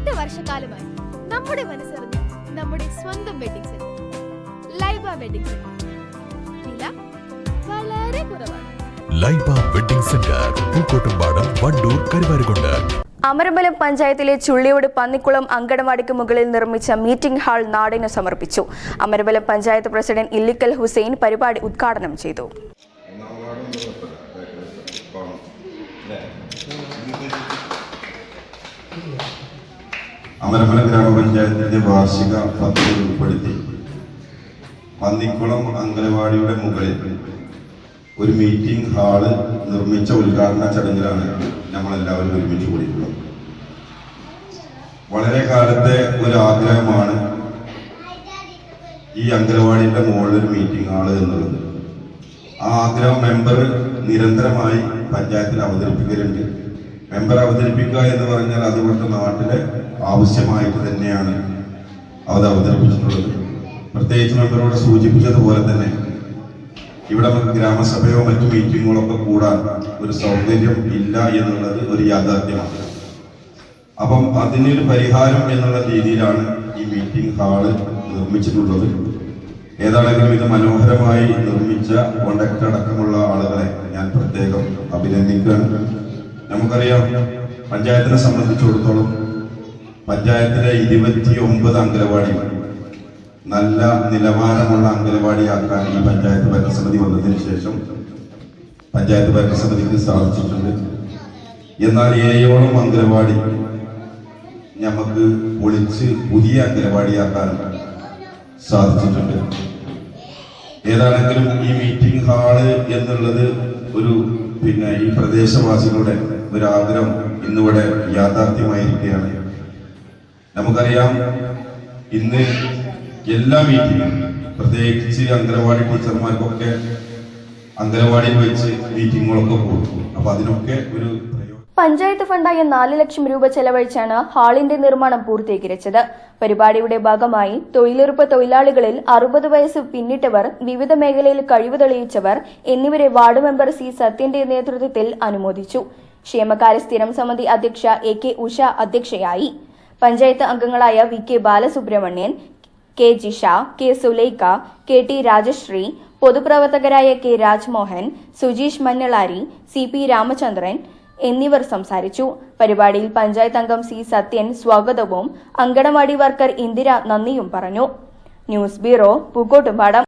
എട്ട് വർഷക്കാലമായി നമ്മുടെ മനസ്സറിഞ്ഞ് നമ്മുടെ സ്വന്തം wedding centre Laiba wedding centre വില വളരെ കുറവാണ്. ലൈബ സെന്റർ പൂക്കോട്ടുംപാടം വണ്ടൂർ കരുവാരുകൊണ്ട്. അമരമ്പലം പഞ്ചായത്തിലെ ചുള്ളിയോട് പന്നിക്കുളം അങ്കണവാടിക്ക് മുകളിൽ നിർമ്മിച്ച മീറ്റിംഗ് ഹാൾ നാടിന് സമർപ്പിച്ചു. അമരമ്പലം പഞ്ചായത്ത് പ്രസിഡന്റ് ഇല്ലിക്കൽ ഹുസൈൻ പരിപാടി ഉദ്ഘാടനം ചെയ്തു. അമരമല ഗ്രാമപഞ്ചായത്തിന്റെ വാർഷിക പദ്ധതി ഉൾപ്പെടുത്തി പന്നിക്കുളം അങ്കനവാടിയുടെ മുകളിൽ ഒരു മീറ്റിംഗ് ഹാൾ നിർമ്മിച്ച ഉദ്ഘാടന ചടങ്ങിലാണ് നമ്മളെല്ലാവരും ഒരുമിച്ച് കൂടിയിട്ടുള്ളത്. വളരെ കാലത്തെ ഒരു ആഗ്രഹമാണ് ഈ അങ്കനവാടിയുടെ മുകളിൽ ഒരു മീറ്റിംഗ് ഹാൾ എന്നുള്ളത്. ആ ആഗ്രഹം മെമ്പർ നിരന്തരമായി പഞ്ചായത്തിൽ അവതരിപ്പിക്കലുണ്ട്. മെമ്പർ അവതരിപ്പിക്കുക എന്ന് പറഞ്ഞാൽ അത് ഇവിടുത്തെ നാട്ടിലെ ആവശ്യമായിട്ട് തന്നെയാണ് അത് അവതരിപ്പിച്ചിട്ടുള്ളത്. പ്രത്യേകിച്ച് മെമ്പറോട് സൂചിപ്പിച്ചതുപോലെ തന്നെ ഇവിടെ നമുക്ക് ഗ്രാമസഭയോ മറ്റു മീറ്റിങ്ങുകളോ ഒക്കെ കൂടാൻ ഒരു സൗകര്യം ഇല്ല എന്നുള്ളത് ഒരു യാഥാർത്ഥ്യമാണ്. അപ്പം അതിനൊരു പരിഹാരം എന്നുള്ള രീതിയിലാണ് ഈ മീറ്റിംഗ് ഹാൾ നിർമ്മിച്ചിട്ടുള്ളത്. ഏതാണെങ്കിലും ഇത് മനോഹരമായി നിർമ്മിച്ച കോണ്ടക്ട് അടക്കമുള്ള ആളുകളെ ഞാൻ പ്രത്യേകം അഭിനന്ദിക്കുകയാണ്. നമുക്കറിയാം പഞ്ചായത്തിനെ സംബന്ധിച്ചിടത്തോളം പഞ്ചായത്തിലെ ഇരുപത്തി ഒമ്പത് അംഗനവാടി നല്ല നിലവാരമുള്ള അംഗനവാടിയാക്കാൻ ഈ പഞ്ചായത്ത് ഭരണസമിതി വന്നതിന് ശേഷം പഞ്ചായത്ത് ഭരണസമിതിക്ക് സാധിച്ചിട്ടുണ്ട്. എന്നാൽ ഏഴോളം അംഗനവാടി നമുക്ക് പൊളിച്ച് പുതിയ അംഗനവാടിയാക്കാൻ സാധിച്ചിട്ടുണ്ട്. ഏതാണെങ്കിലും ഈ മീറ്റിംഗ് ഹാൾ എന്നുള്ളത് ഒരു പിന്നെ ഈ പ്രദേശവാസികളുടെ ഒരു ആഗ്രഹം ഇന്നിവിടെ യാഥാർത്ഥ്യമായിരിക്കുകയാണ്. നമുക്കറിയാം ഇന്ന് എല്ലാ മീറ്റിങ്ങും പ്രത്യേകിച്ച് അംഗനവാടി ടീച്ചർമാർക്കൊക്കെ അംഗനവാടിയിൽ വെച്ച് മീറ്റിങ്ങുകളൊക്കെ പോകും. അപ്പൊ അതിനൊക്കെ ഒരു പഞ്ചായത്ത് ഫണ്ടായ നാല് ലക്ഷം രൂപ ചെലവഴിച്ചാണ് ഹാളിന്റെ നിർമ്മാണം പൂർത്തീകരിച്ചത്. പരിപാടിയുടെ ഭാഗമായി തൊഴിലുറപ്പ് തൊഴിലാളികളിൽ അറുപത് വയസ്സ് പിന്നിട്ടവർ വിവിധ മേഖലയിൽ കഴിവ് തെളിയിച്ചവർ എന്നിവരെ വാർഡ് മെമ്പർ സി സത്യന്റെ നേതൃത്വത്തിൽ അനുമോദിച്ചു. ക്ഷേമകാര്യ സ്ഥിരം സമിതി അധ്യക്ഷ എ കെ ഉഷ അധ്യക്ഷയായി. പഞ്ചായത്ത് അംഗങ്ങളായ V K Balasubramanian K Jisha K Sulaika K T Rajasree പൊതുപ്രവർത്തകരായ K Rajmohan Sujeesh Manjalari C P Ramachandran എന്നിവർ സംസാരിച്ചു. പരിപാടിയിൽ പഞ്ചായത്ത് അംഗം സി സത്യൻ സ്വാഗതവും അങ്കണവാടി വർക്കർ ഇന്ദിര നന്ദിയും പറഞ്ഞു. News bureau Pookkottumpadam.